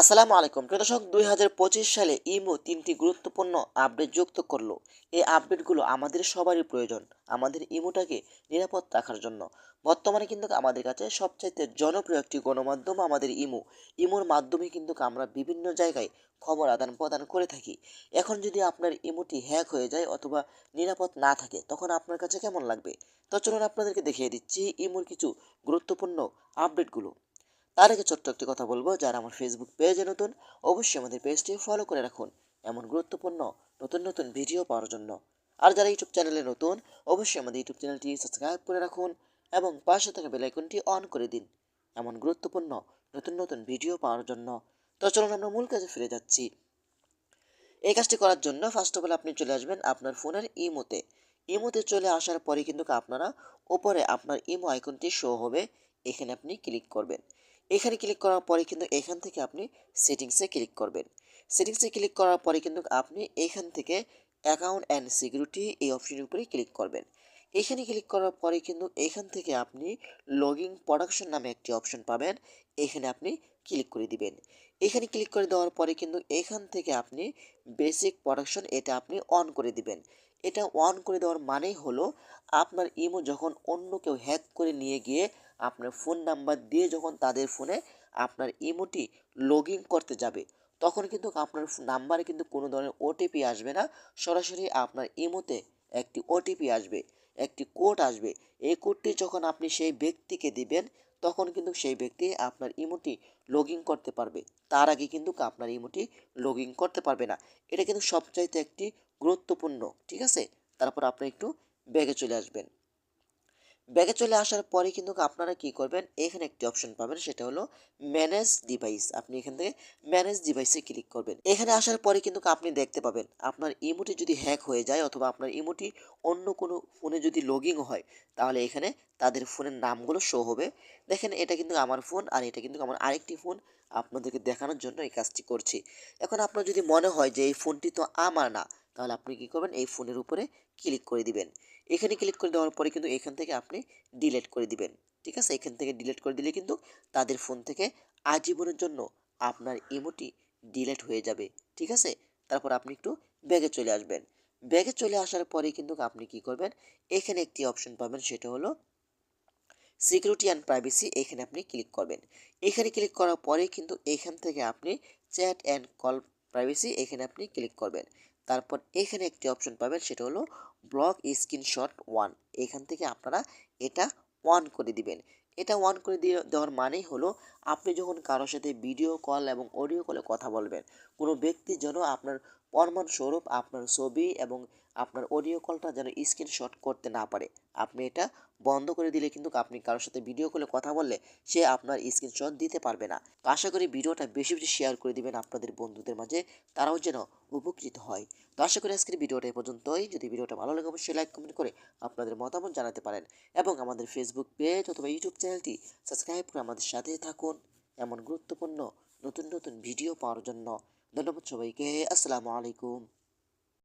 আসসালামু আলাইকুম। প্রিয় দুই হাজার পঁচিশ সালে ইমো তিনটি গুরুত্বপূর্ণ আপডেট যুক্ত করল। এই আপডেটগুলো আমাদের সবারই প্রয়োজন, আমাদের ইমোটাকে নিরাপদ রাখার জন্য। বর্তমানে কিন্তু আমাদের কাছে সবচাইতে জনপ্রিয় একটি গণমাধ্যম আমাদের ইমো। ইমোর মাধ্যমে কিন্তু আমরা বিভিন্ন জায়গায় খবর আদান প্রদান করে থাকি। এখন যদি আপনার ইমোটি হ্যাক হয়ে যায় অথবা নিরাপদ না থাকে, তখন আপনার কাছে কেমন লাগবে? তো চলুন আপনাদেরকে দেখিয়ে দিচ্ছি ইমোর কিছু গুরুত্বপূর্ণ আপডেটগুলো। তার আগে ছোট্ট একটি কথা বলব, যারা আমার ফেসবুক পেজে নতুন, অবশ্যই আমাদের পেজটি ফলো করে রাখুন। এমন গুরুত্বপূর্ণ, নতুন নতুন ভিডিও পাওয়ার জন্য। আর যারা ইউটিউব চ্যানেলে নতুন, অবশ্যই আমাদের ইউটিউব চ্যানেলটি সাবস্ক্রাইব করে রাখুন এবং পাশে থাকা বেলাইকনটি অন করে দিন। এমন গুরুত্বপূর্ণ, নতুন নতুন ভিডিও পাওয়ার জন্য। তো চলুন আমরা মূল কাজে ফিরে যাচ্ছি। এই কাজটি করার জন্য ফার্স্ট অফ অল আপনি চলে আসবেন আপনার ফোনের ইমোতে। ইমোতে চলে আসার পরে কিন্তু আপনারা ওপরে আপনার ইমো আইকনটি শো হবে। এখানে আপনি ক্লিক করবেন। এখানে ক্লিক করার পরে কিন্তু এখান থেকে আপনি সেটিংসে ক্লিক করবেন। সেটিংসে ক্লিক করার পরে কিন্তু আপনি এখান থেকে অ্যাকাউন্ট অ্যান্ড সিকিউরিটি এই অপশনের উপরে ক্লিক করবেন। এখানে ক্লিক করার পরে কিন্তু এখান থেকে আপনি লগিং প্রোডাকশন নামে একটি অপশন পাবেন। এখানে আপনি ক্লিক করে দিবেন। এখানে ক্লিক করে দেওয়ার পরে কিন্তু এখান থেকে আপনি বেসিক প্রোডাকশন এটা আপনি অন করে দিবেন। এটা অন করে দেওয়ার মানেই হলো আপনার ইমো যখন অন্য কেউ হ্যাক করে নিয়ে গিয়ে আপনার ফোন নাম্বার দিয়ে যখন তাদের ফোনে আপনার ইমোটি লগ করতে যাবে, তখন কিন্তু আপনার নাম্বারে কিন্তু কোনো ধরনের ওটিপি আসবে না। সরাসরি আপনার ইমোতে একটি ওটিপি আসবে, একটি কোড আসবে। এই কোডটি যখন আপনি সেই ব্যক্তিকে দিবেন, তখন কিন্তু সেই ব্যক্তি আপনার ইমোটি লগ করতে পারবে। তার আগে কিন্তু আপনার ইমোটি লগ করতে পারবে না। এটা কিন্তু সবচাইতে একটি গুরুত্বপূর্ণ, ঠিক আছে? তারপর আপনি একটু ব্যাগে চলে আসবেন। ব্যাগে চলে আসার পরে কিন্তু আপনারা কি করবেন? এখানে একটি অপশন পাবেন, সেটা হলো ম্যানেজ ডিভাইস আপনি এখান থেকে ম্যানেজ ডিভাইসে ক্লিক করবেন। এখানে আসার পরে কিন্তু আপনি দেখতে পাবেন, আপনার ইমোটি যদি হ্যাক হয়ে যায় অথবা আপনার ইমোটি অন্য কোনো ফোনে যদি লগিং হয়, তাহলে এখানে তাদের ফোনের নামগুলো শো হবে। দেখেন, এটা কিন্তু আমার ফোন আর এটা কিন্তু আমার আরেকটি ফোন আপনাদেরকে দেখানোর জন্য এই কাজটি করছি। এখন আপনার যদি মনে হয় যে এই ফোনটি তো আমার না তাহলে আপনি কি করবেন? এই ফোনের উপরে ক্লিক করে দিবেন। এখানে ক্লিক করে দেওয়ার পরে কিন্তু এখান থেকে আপনি ডিলিট করে দিবেন। ঠিক আছে? এখান থেকে ডিলিট করে দিলে কিন্তু তাদের ফোন থেকে আজীবনের জন্য আপনার ইমোটি ডিলিট হয়ে যাবে। ঠিক আছে? তারপর আপনি একটু ব্যাগে চলে আসবেন। ব্যাগে চলে আসার পরে কিন্তু আপনি কি করবেন? এখানে একটি অপশন পাবেন, সেটা হলো সিকিউরিটি অ্যান্ড প্রাইভেসি এখানে আপনি ক্লিক করবেন। এখানে ক্লিক করার পরে কিন্তু এখান থেকে আপনি চ্যাট অ্যান্ড কল প্রাইভেসি এখানে আপনি ক্লিক করবেন। তারপর এখানে একটি অপশন পাবেন, সেটা হলো ব্লক স্ক্রিনশট ওয়ান এখান থেকে আপনারা এটা ওয়ান করে দিবেন। এটা ওয়ান করে দিয়ে দেওয়ার মানেই হলো আপনি যখন কারোর সাথে ভিডিও কল এবং অডিও কলে কথা বলবেন, কোনো ব্যক্তি যেন আপনার প্রমাণস্বরূপ আপনার ছবি এবং আপনার অডিও কলটা যেন স্ক্রিনশট করতে না পারে। আপনি এটা বন্ধ করে দিলে কিন্তু আপনি কারোর সাথে ভিডিও কলে কথা বললে সে আপনার স্ক্রিনশট দিতে পারবে না। তো আশা করি ভিডিওটা বেশি বেশি শেয়ার করে দিবেন আপনাদের বন্ধুদের মাঝে, তারাও যেন উপকৃত হয়। তো আশা করি আজকের ভিডিওটা এই পর্যন্তই। যদি ভিডিওটা ভালো লাগে অবশ্যই লাইক কমেন্ট করে আপনাদের মতামত জানাতে পারেন এবং আমাদের ফেসবুক পেজ অথবা ইউটিউব চ্যানেলটি সাবস্ক্রাইব করে আমাদের সাথে থাকুন এমন গুরুত্বপূর্ণ নতুন নতুন ভিডিও পাওয়ার জন্য। ধন্যবাদ সবাইকে। আসসালামু আলাইকুম।